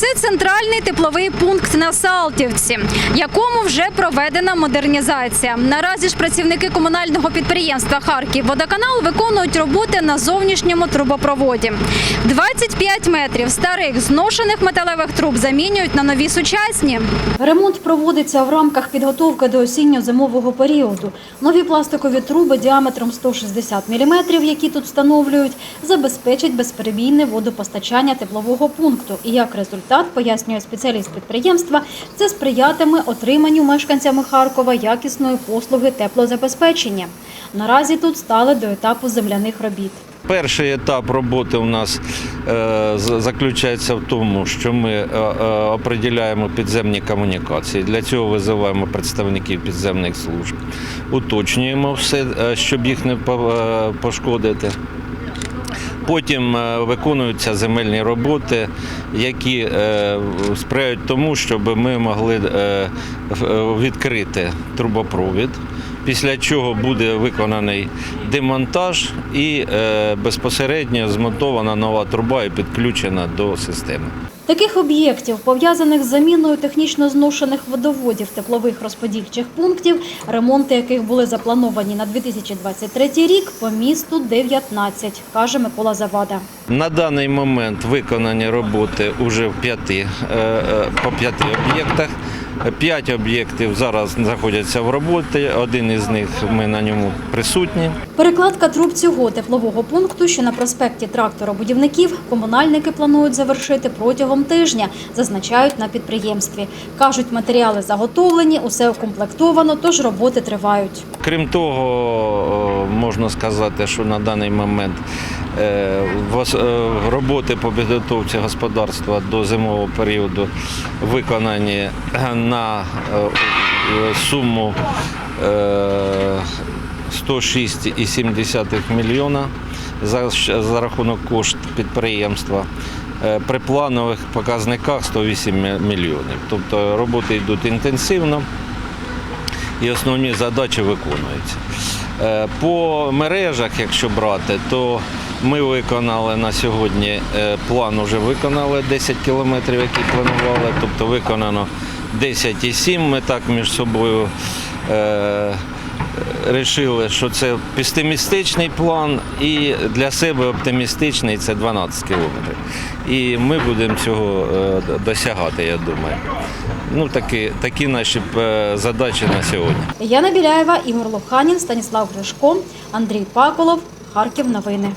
Це центральний тепловий пункт на Салтівці, якому вже проведена модернізація. Наразі ж працівники комунального підприємства Харків Водоканал виконують роботи на зовнішньому трубопроводі. 25 метрів старих зношених металевих труб замінюють на нові сучасні. Ремонт проводиться в рамках підготовки до осінньо-зимового періоду. Нові пластикові труби діаметром 160 мм, які тут встановлюють, забезпечать безперебійне водопостачання теплового пункту. І як результат, пояснює спеціаліст підприємства, це сприятиме отриманню мешканцями Харкова якісної послуги теплозабезпечення. Наразі тут стали до етапу земляних робіт. Перший етап роботи у нас е, заключається в тому, що ми е, е, определяємо підземні комунікації. Для цього визиваємо представників підземних служб, уточнюємо все, щоб їх не пошкодити. Потім е, виконуються земельні роботи, які е, сприяють тому, щоб ми могли е, відкрити трубопровід. Після чого буде виконаний демонтаж і безпосередньо змонтована нова труба і підключена до системи. Таких об'єктів, пов'язаних з заміною технічно зношених водоводів теплових розподільчих пунктів, ремонти яких були заплановані на 2023 рік, по місту 19, каже Микола Завада. На даний момент виконані роботи вже в п'яти, е, е, по п'яти об'єктах. П'ять об'єктів зараз знаходяться в роботі, один із них ми на ньому присутні. Перекладка труб цього теплового пункту, що на проспекті тракторобудівників, комунальники планують завершити протягом тижня, зазначають на підприємстві. Кажуть, матеріали заготовлені, усе укомплектовано, тож роботи тривають. Крім того, можна сказати, що на даний момент е, е, роботи по підготовці господарства до зимового періоду виконані на е, е, суму е, 106,7 мільйона за, за рахунок кошт підприємства. Е, При планових показниках 108 мільйонів. Тобто роботи йдуть інтенсивно і основні задачі виконуються. Е, По мережах, якщо брати, то ми виконали на сьогодні е, план, вже виконали 10 кілометрів, які планували, тобто виконано 10,7. Ми так між собою рішили, що це пестимістичний план і для себе оптимістичний це 12 кілометрів. І ми будемо цього е, досягати, я думаю. Ну, такі, такі наші е, задачі на сьогодні. Яна Біляєва, Ігор Лоханін, Станіслав Гришко, Андрій Паколов, Харків. Новини.